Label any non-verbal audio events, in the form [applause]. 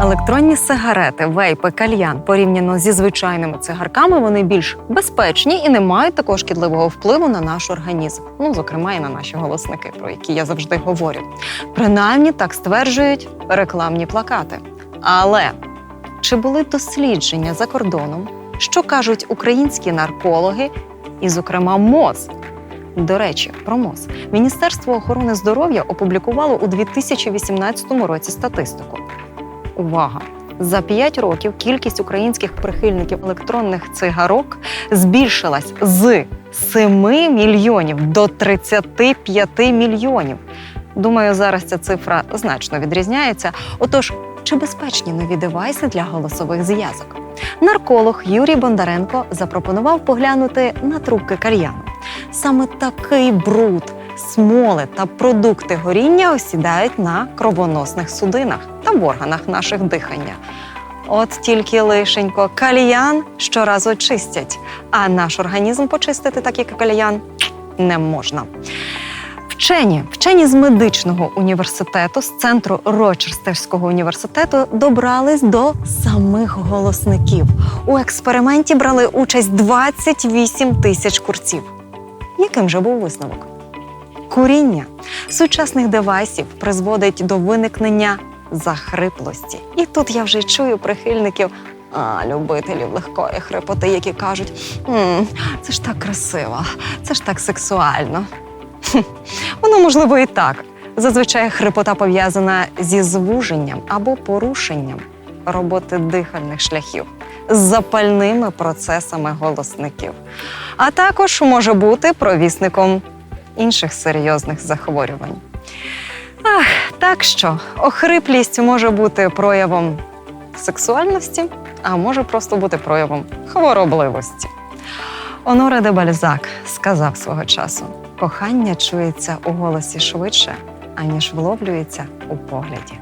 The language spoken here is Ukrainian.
Електронні сигарети, вейпи, кальян порівняно зі звичайними цигарками, вони більш безпечні і не мають такого шкідливого впливу на наш організм. Ну, зокрема, і на наші голосники, про які я завжди говорю. Принаймні так стверджують рекламні плакати. Але чи були дослідження за кордоном, що кажуть українські наркологи, і, зокрема, МОЗ? До речі, про МОЗ. Міністерство охорони здоров'я опублікувало у 2018 році статистику. Увага! За 5 років кількість українських прихильників електронних цигарок збільшилась з 7 мільйонів до 35 мільйонів. Думаю, зараз ця цифра значно відрізняється. Отож, чи безпечні нові девайси для голосових зв'язок? Нарколог Юрій Бондаренко запропонував поглянути на трубки кальяну. Саме такий бруд, смоли та продукти горіння осідають на кровоносних судинах та в органах наших дихання. От тільки лишенько кальян щоразу чистять, а наш організм почистити, так як і кальян, не можна. Вчені, вчені з медичного університету, з центру Рочерстерського університету добрались до самих голосників. У експерименті брали участь 28 тисяч курців. Яким же був висновок? Куріння сучасних девайсів призводить до виникнення захриплості. І тут я вже чую прихильників, а, любителів легкої хрипоти, які кажуть: «М, це ж так красиво, це ж так сексуально. Хм, [laughs] Воно можливо і так. Зазвичай хрипота пов'язана зі звуженням або порушенням роботи дихальних шляхів з запальними процесами голосників, а також може бути провісником інших серйозних захворювань. Ах, так що охриплість може бути проявом сексуальності, а може просто бути проявом хворобливості. Оноре де Бальзак сказав свого часу: кохання чується у голосі швидше, аніж вловлюється у погляді.